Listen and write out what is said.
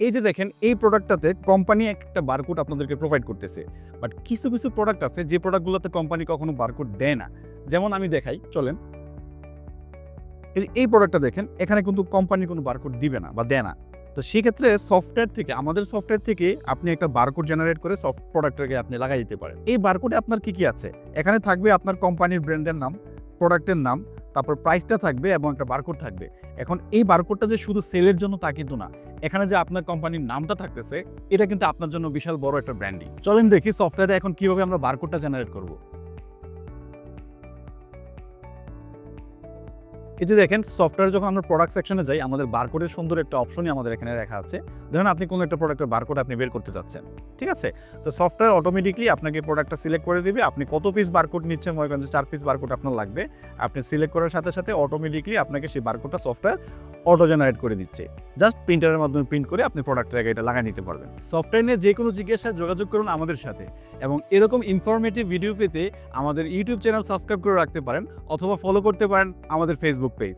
এই যে দেখেন, এই প্রোডাক্টটাতে কোম্পানি একটা বারকোড আপনাদেরকে প্রোভাইড করতেছে। বাট কিছু কিছু প্রোডাক্ট আছে, যে প্রোডাক্টগুলোতে কোম্পানি কখনো বারকোড দেয় না। যেমন আমি দেখাই, চলেন। এই প্রোডাক্টটা দেখেন, এখানে কিন্তু কোম্পানি কোনো বারকোড দিবে না বা দেয় না। তো সেক্ষেত্রে সফটওয়্যার থেকে, আমাদের সফটওয়্যার থেকে আপনি একটা বারকোড জেনারেট করে সফট প্রোডাক্টটাকে আপনি লাগাই দিতে পারেন। এই বারকোডে আপনার কি কি আছে? এখানে থাকবে আপনার কোম্পানির ব্র্যান্ডের নাম প্রোডাক্টের নাম তারপর প্রাইসটা থাকবে এবং একটা বারকোড থাকবে। এখন এই বারকোডটা যে শুধু সেলের জন্য তা কিন্তু না। এখানে যে আপনার কোম্পানির নামটা থাকতেছে, এটা কিন্তু আপনার জন্য বিশাল বড় একটা ব্র্যান্ডিং চলেন দেখি সফটওয়্যারে এখন কীভাবে আমরা বারকোডটা জেনারেট করব। এই যে দেখেন সফটওয়্যার যখন আমরা প্রোডাক্ট সেকশনে যাই, আমাদের বারকোডের সুন্দর একটা অপশনই আমাদের এখানে রাখা আছে। ধরেন আপনি কোনো একটা প্রোডাক্টের বারকোড আপনি বের করতে চাচ্ছেন ঠিক আছে? তো সফটওয়্যার অটোমেটিকলি আপনাকে প্রোডাক্টটা সিলেক্ট করে দিবে। আপনি কত পিস বারকোড নিচ্ছেন, মনে করেন যে চার পিস বারকোড আপনার লাগবে। আপনি সিলেক্ট করার সাথে সাথে অটোমেটিকলি আপনাকে সেই বারকোডটা সফটওয়্যার অটো জেনারেট করে দিচ্ছে। জাস্ট প্রিন্টারের মাধ্যমে প্রিন্ট করে আপনি প্রোডাক্টের আগে এটা লাগিয়ে নিতে পারবেন। সফটওয়্যার নিয়ে যে কোনো জিজ্ঞাসায় যোগাযোগ করুন আমাদের সাথে। এবং এরকম ইনফরমেটিভ ভিডিও পেতে আমাদের ইউটিউব চ্যানেল সাবস্ক্রাইব করে রাখতে পারেন অথবা ফলো করতে পারেন আমাদের ফেসবুক পেজ